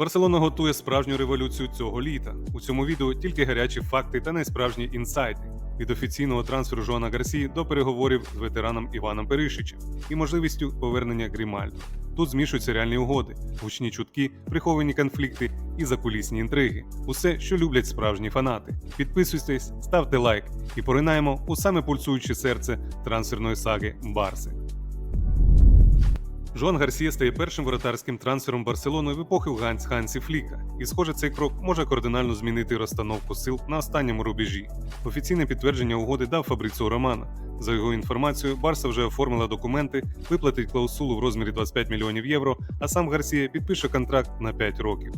Барселона готує справжню революцію цього літа. У цьому відео тільки гарячі факти та найсправжні інсайти. Від офіційного трансферу Жоана Гарсії до переговорів з ветераном Іваном Перишичем і можливістю повернення Грімальдо. Тут змішуються реальні угоди, гучні чутки, приховані конфлікти і закулісні інтриги. Усе, що люблять справжні фанати. Підписуйтесь, ставте лайк і поринаємо у саме пульсуюче серце трансферної саги Барси. Жоан Гарсія стає першим воротарським трансфером Барселони в епохи Ганс Хансі Фліка, і схоже, цей крок може кардинально змінити розстановку сил на останньому рубежі. Офіційне підтвердження угоди дав Фабріцо Романо. За його інформацією, Барса вже оформила документи, виплатить клаусулу в розмірі 25 мільйонів євро, а сам Гарсія підпише контракт на 5 років.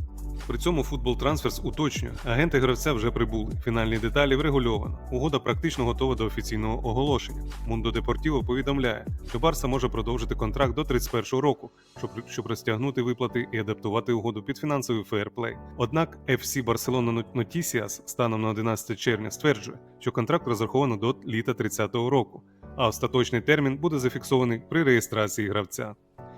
При цьому футбол Трансферс уточнює, агенти гравця вже прибули. Фінальні деталі врегульовано. Угода практично готова до офіційного оголошення. Мундо Депортіво повідомляє, що Барса може продовжити контракт до 31-го року, щоб, щоб розтягнути виплати і адаптувати угоду під фінансовий фейерплей. Однак FC Barcelona Noticias станом на 11 червня стверджує, що контракт розраховано до літа 30-го року, а остаточний термін буде зафіксований при реєстрації гравця.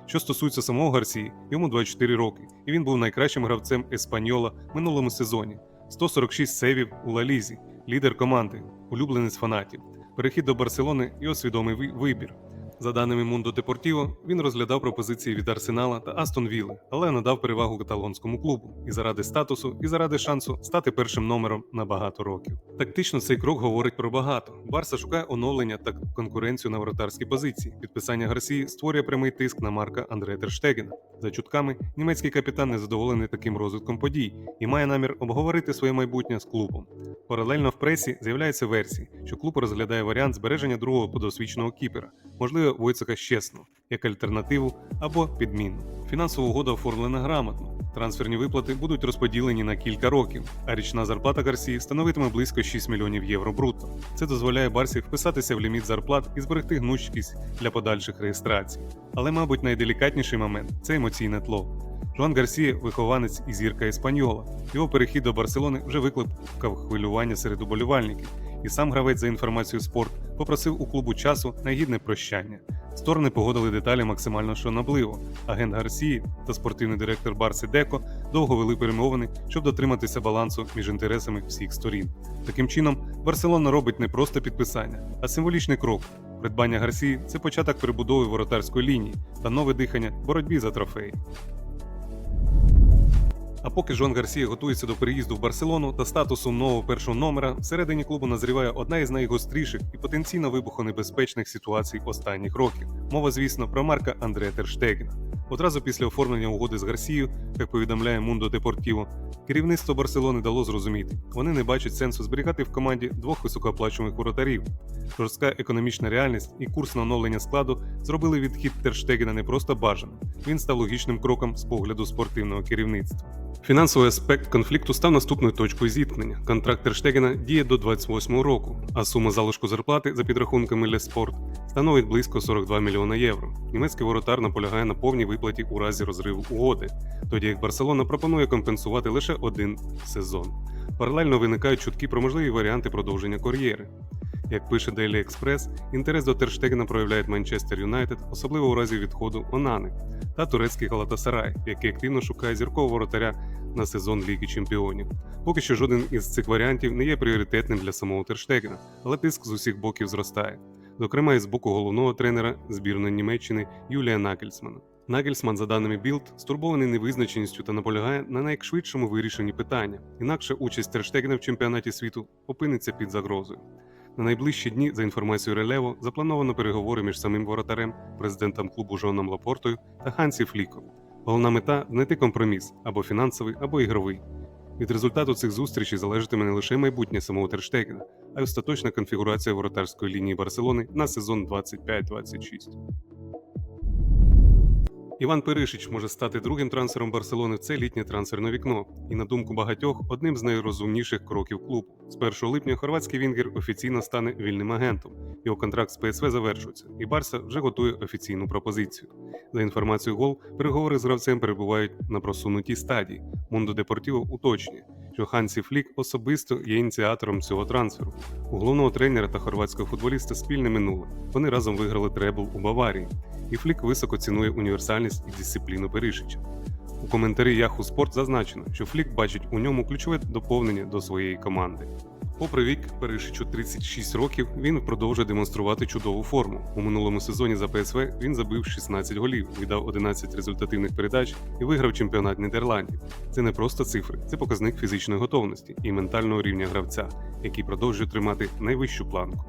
Що стосується самого Гарсії, йому 24 роки, і він був найкращим гравцем Еспаньола минулому сезоні. 146 сейвів у Лалізі, лідер команди, улюбленець фанатів. Перехід до Барселони і освідомий вибір. За даними Мундо Депортіво, він розглядав пропозиції від Арсенала та Астон Вілли, але надав перевагу каталонському клубу і заради статусу, і заради шансу стати першим номером на багато років. Тактично цей крок говорить про багато. Барса шукає оновлення та конкуренцію на воротарській позиції. Підписання Гарсії створює прямий тиск на Марка Андре Терштегена. За чутками, німецький капітан не задоволений таким розвитком подій і має намір обговорити своє майбутнє з клубом. Паралельно в пресі з'являються версії, що клуб розглядає варіант збереження другого подосвідченого кіпера, можливо, Войцека Щесного, як альтернативу або підміну. Фінансова угода оформлена грамотно. Трансферні виплати будуть розподілені на кілька років, а річна зарплата Гарсії становитиме близько 6 мільйонів євро брутто. Це дозволяє Барсі вписатися в ліміт зарплат і зберегти гнучкість для подальших реєстрацій. Але, мабуть, найделікатніший момент це емоційне тло. Жоан Гарсія вихованець і зірка Еспаньола. Його перехід до Барселони вже викликав хвилювання серед уболівальників, і сам гравець за інформацією спорт попросив у клубу часу на гідне прощання. Сторони погодили деталі максимально шанобливо. Агент Гарсії та спортивний директор Барси Деко довго вели перемовини, щоб дотриматися балансу між інтересами всіх сторін. Таким чином, Барселона робить не просто підписання, а символічний крок. Придбання Гарсії це початок перебудови воротарської лінії та нове дихання боротьбі за трофеї. А поки Жон Гарсія готується до переїзду в Барселону та статусу нового першого номера, всередині клубу назріває одна із найгостріших і потенційно вибухонебезпечних ситуацій останніх років. Мова, звісно, про Марка Андрея Терштегена. Одразу після оформлення угоди з Гарсією, як повідомляє Мундо Депортіво, керівництво Барселони дало зрозуміти, вони не бачать сенсу зберігати в команді двох високооплачуваних воротарів. Жорстка економічна реальність і курс на оновлення складу зробили відхід Терштегена не просто бажаним, він став логічним кроком з погляду спортивного керівництва. Фінансовий аспект конфлікту став наступною точкою зіткнення. Контракт Терштегена діє до 28 року, а сума залишку зарплати за підрахунками Леспорт становить близько 42 мільйона євро. Німецький воротар наполягає на повній виплаті у разі розриву угоди, тоді як Барселона пропонує компенсувати лише один сезон. Паралельно виникають чутки про можливі варіанти продовження кар'єри. Як пише Daily Express, інтерес до Терштегена проявляють Манчестер Юнайтед, особливо у разі відходу Онани, та турецький Галатасарай, який активно шукає зіркового воротаря на сезон Ліги Чемпіонів. Поки що жоден із цих варіантів не є пріоритетним для самого Терштегена, але тиск з усіх боків зростає, зокрема і з боку головного тренера збірної Німеччини Юлія Нагельсмана. Нагельсман, за даними Білд, стурбований невизначеністю та наполягає на найшвидшому вирішенні питання, інакше участь Терштегена в чемпіонаті світу опиниться під загрозою. На найближчі дні, за інформацією Релево, заплановано переговори між самим воротарем, президентом клубу Жоном Лапортою та Хансі Фліком. Головна мета знайти компроміс або фінансовий, або ігровий. Від результату цих зустрічей залежатиме не лише майбутнє самого Терштегена, а й остаточна конфігурація воротарської лінії Барселони на сезон 25-26. Іван Перишич може стати другим трансфером Барселони в це літнє трансферне вікно, і на думку багатьох, одним з найрозумніших кроків клубу. З 1 липня хорватський вінгер офіційно стане вільним агентом. Його контракт з ПСВ завершується, і Барса вже готує офіційну пропозицію. За інформацією Гол, переговори з гравцем перебувають на просунутій стадії. Мундо Депортіво уточнює, що Хансі Флік особисто є ініціатором цього трансферу. У головного тренера та хорватського футболіста спільне минуле. Вони разом виграли требл у Баварії і Флік високо цінує універсальність і дисципліну Перішича. У коментарі Yahoo Sport зазначено, що Флік бачить у ньому ключове доповнення до своєї команди. Попри вік, Перишичу 36 років, він продовжує демонструвати чудову форму. У минулому сезоні за ПСВ він забив 16 голів, віддав 11 результативних передач і виграв чемпіонат Нідерландів. Це не просто цифри, це показник фізичної готовності і ментального рівня гравця, який продовжує тримати найвищу планку.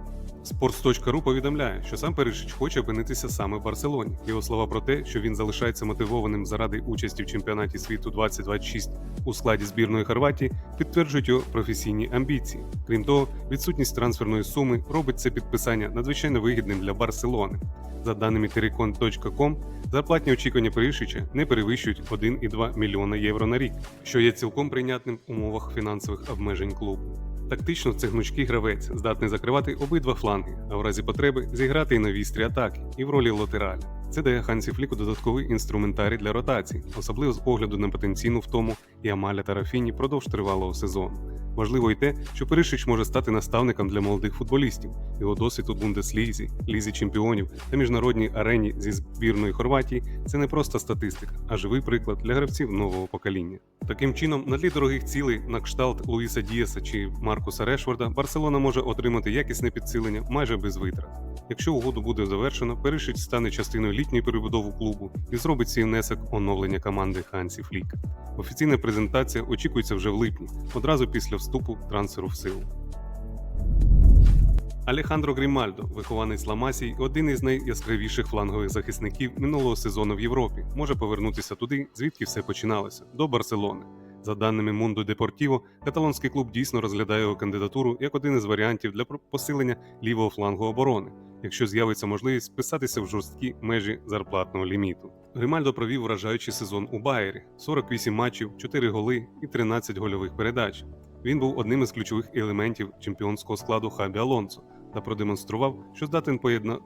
Sports.ru повідомляє, що сам Перишич хоче опинитися саме в Барселоні. Його слова про те, що він залишається мотивованим заради участі в чемпіонаті світу 2026 у складі збірної Хорватії, підтверджують його професійні амбіції. Крім того, відсутність трансферної суми робить це підписання надзвичайно вигідним для Барселони. За даними Tericon.com, зарплатні очікування Перишича не перевищують 1,2 мільйона євро на рік, що є цілком прийнятним в умовах фінансових обмежень клубу. Тактично це гнучкий гравець, здатний закривати обидва фланги, а в разі потреби зіграти і на вістрі атаки, і в ролі латераля. Це дає Хансі Фліку додатковий інструментарій для ротації, особливо з огляду на потенційну втому і Амаля та Рафіні продовж тривалого сезону. Важливо й те, що Перишич може стати наставником для молодих футболістів. Його досвід у Бундеслізі, лізі чемпіонів та міжнародній арені зі збірної Хорватії це не просто статистика, а живий приклад для гравців нового покоління. Таким чином, на тлі дорогих цілей на кшталт Луїса Дієса чи Маркуса Решфорда, Барселона може отримати якісне підсилення майже без витрат. Якщо угоду буде завершено, Перишич стане частиною літньої перебудови клубу і зробить свій внесок оновлення команди Хансі Флік. Офіційна презентація очікується вже в липні, одразу після вступу трансферу в силу. Алехандро Грімальдо, вихованець Ламасій, один із найяскравіших флангових захисників минулого сезону в Європі, може повернутися туди, звідки все починалося до Барселони. За даними Мундо Депортіво, каталонський клуб дійсно розглядає його кандидатуру як один із варіантів для посилення лівого флангу оборони, якщо з'явиться можливість вписатися в жорсткі межі зарплатного ліміту. Гримальдо провів вражаючий сезон у Байері: 48 матчів, 4 голи і 13 гольових передач. Він був одним із ключових елементів чемпіонського складу Хабі Алонсо та продемонстрував, що здатен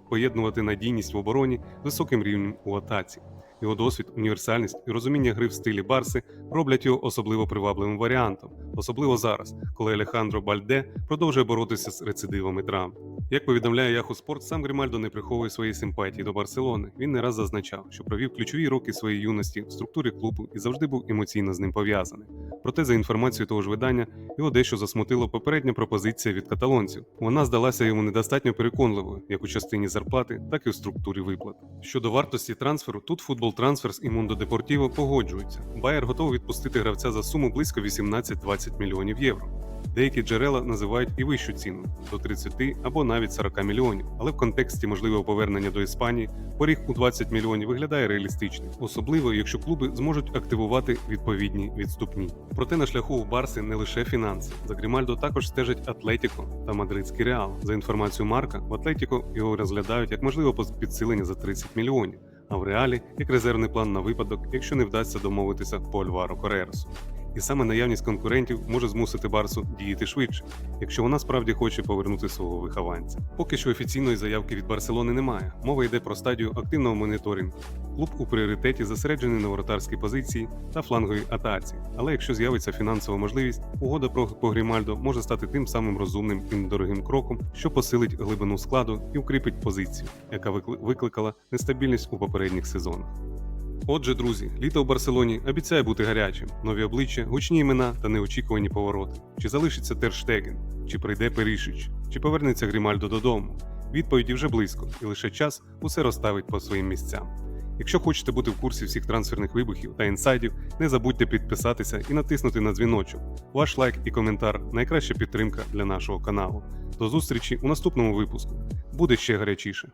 поєднувати надійність в обороні високим рівнем у атаці. Його досвід, універсальність і розуміння гри в стилі Барси роблять його особливо привабливим варіантом, особливо зараз, коли Алехандро Бальде продовжує боротися з рецидивами травм. Як повідомляє Sport, сам Грімальдо не приховує своєї симпатії до Барселони. Він не раз зазначав, що провів ключові роки своєї юності в структурі клубу і завжди був емоційно з ним пов'язаний. Проте, за інформацією того ж видання, його дещо засмутила попередня пропозиція від каталонців. Вона здалася йому недостатньо переконливою, як у частині зарплати, так і в структурі виплат. Щодо вартості трансферу, тут футбол Трансферс і Мундо Депортіво погоджуються. Байер готовий відпустити гравця за суму близько 18-20 мільйонів євро. Деякі джерела називають і вищу ціну до 30 або навіть 40 мільйонів, але в контексті можливого повернення до Іспанії поріг у 20 мільйонів виглядає реалістичним, особливо якщо клуби зможуть активувати відповідні відступні. Проте на шляху у Барси не лише фінанси. За Грімальдо також стежать Атлетіко та Мадридський Реал. За інформацією Марка, в Атлетіко його розглядають як можливе підсилення за 30 мільйонів. А в реалі як резервний план на випадок, якщо не вдасться домовитися по кореросу. І саме наявність конкурентів може змусити Барсу діяти швидше, якщо вона справді хоче повернути свого вихованця. Поки що офіційної заявки від Барселони немає. Мова йде про стадію активного моніторингу. Клуб у пріоритеті зосереджений на воротарській позиції та фланговій атаці. Але якщо з'явиться фінансова можливість, угода про Погрімальдо може стати тим самим розумним і недорогим кроком, що посилить глибину складу і укріпить позицію, яка викликала нестабільність у попередніх сезонах. Отже, друзі, літо в Барселоні обіцяє бути гарячим, нові обличчя, гучні імена та неочікувані повороти. Чи залишиться Терштеген, чи прийде Перішич, чи повернеться Грімальдо додому? Відповіді вже близько, і лише час усе розставить по своїм місцям. Якщо хочете бути в курсі всіх трансферних вибухів та інсайдів, не забудьте підписатися і натиснути на дзвіночок. Ваш лайк і коментар найкраща підтримка для нашого каналу. До зустрічі у наступному випуску. Буде ще гарячіше.